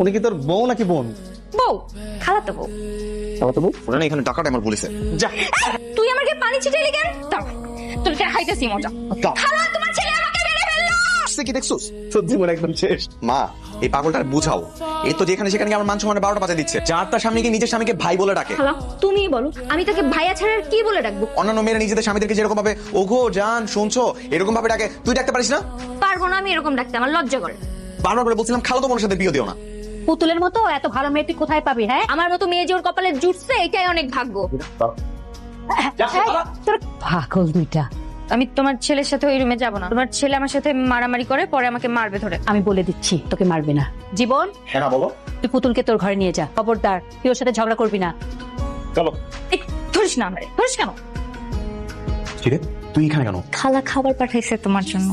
উনি কি তোর বউ নাকি বোন? বউ খালাতো বউ। খালাতো বউ? ওরা না এখানে টাকাটা আমার বলেছে যা। তুই আমাকে পানি ছিটাইলি কেন? দাঁড়া তোর দেখাইতেছি মজা। দাও। খালা আসছে কি দেখছোস? সত্যি মনে একদম শেষ। মা এই পাগলটার বুঝাও। এ তো যেখানে সেখানে আমার মান সম্মানে বারোটা বাজে দিচ্ছে। যার তার স্বামীকে নিজের স্বামীকে ভাই বলে ডাকে। খালা তুমি বলো আমি তাকে ভাইয়া ছাড়া আর কি বলে ডাকবো? অন্যান্য মেয়েরা নিজেদের স্বামীদেরকে যেরকম ভাবে ওগো জান শুনছো? এরকম ভাবে ডাকে। তুই ডাকতে পারিস না? পারব না আমি এরকম ডাকতে আমার লজ্জা করে। বারবার করে বলছিলাম খালো তো বোনের সাথে বিয়ে দিও না। পুতুলের মতো এত ভালো মেয়ে তুই কোথায় পাবি হ্যাঁ? আমার মতো মেয়ে যে ওর কপালে জুটছে এটাই অনেক ভাগ্য। তোর পাগল দুইটা। আমি তোমার ছেলের সাথে ওই রুমে যাব না। তোমার ছেলে আমার সাথে মারামারি করে পরে আমাকে মারবে ধরে। আমি বলে দিচ্ছি তোকে মারবে না। জীবন হ্যাঁ না বলো। তুই পুতুলকে তোর ঘরে নিয়ে যা। খবরদার তুই ওর সাথে ঝগড়া করবি না। চলো। ধরিস না আমারে ধরিস কেন? ঠিক তুই এখানে কেন? খালা খাবার পাঠাইছে তোমার জন্য।